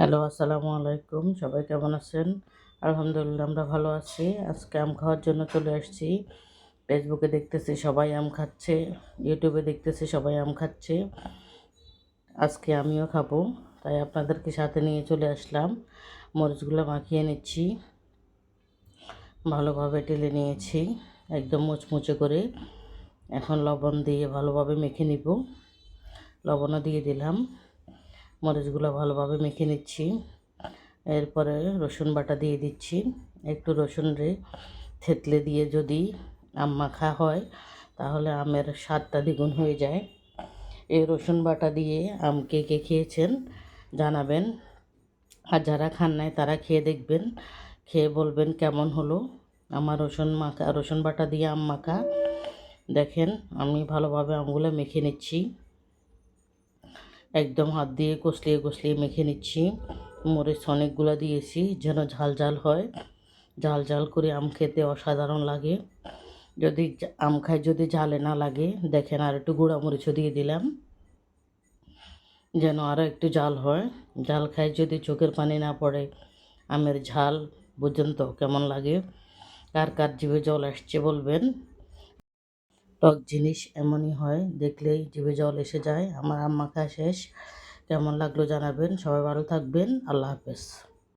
Hello, আসসালামু আলাইকুম। সবাই কেমন আছেন? আলহামদুলিল্লাহ, আমরা ভালো আছি। আজকে আম খাওয়ার জন্য চলে আসছি। ফেসবুকে দেখতেছি সবাই আম খাচ্ছে ইউটিউবে দেখতেছি সবাই আম খাচ্ছে। আজকে আমিও খাব, তাই আপনাদেরকে সাথে নিয়ে চলে আসলাম। মরিচগুলো মাখিয়ে নিচ্ছি। ভালোভাবে টেলে নিয়েছি, একদম মুচমুচে করে। এখন লবণ দিয়ে ভালোভাবে মেখে নিব। লবণও দিয়ে দিলাম। মরিচগুলো ভালোভাবে মেখে নিচ্ছি। এরপরে রসুন বাটা দিয়ে দিচ্ছি। একটু রসুন রে থেতলে দিয়ে যদি আম মাখা হয়, তাহলে আমের স্বাদটা দ্বিগুণ হয়ে যায়। এই রসুন বাটা দিয়ে আম কে কে খেয়েছেন জানাবেন। আর যারা খান নাই, তারা খেয়ে দেখবেন। খেয়ে বলবেন কেমন হলো আমার রসুন মাখা, রসুন বাটা দিয়ে আম মাখা। দেখেন, আমি ভালোভাবে আমগুলো মেখে নিচ্ছি। একদম হাত দিয়ে কষলিয়ে কষলিয়ে মেখে নিচ্ছি। মরিচ অনেকগুলো দিয়েছি যেন ঝাল ঝাল হয়। ঝাল ঝাল করে আম খেতে অসাধারণ লাগে। যদি আম খায় যদি ঝালে না লাগে, দেখেন আর একটু গুঁড়া মরিচও দিয়ে দিলাম। যেন আরও একটু জাল হয়। জাল খায় যদি চোখের পানি না পড়ে, আমের ঝাল পর্যন্ত কেমন লাগে? কার কার জিভে জল আসছে বলবেন। টক জিনিস এমনই হয়, দেখলেই জিভে জল এসে যায়। আমার আম্মা খাওয়া শেষ। কেমন লাগল জানাবেন। সবাই ভালো থাকবেন। আল্লাহ হাফেজ।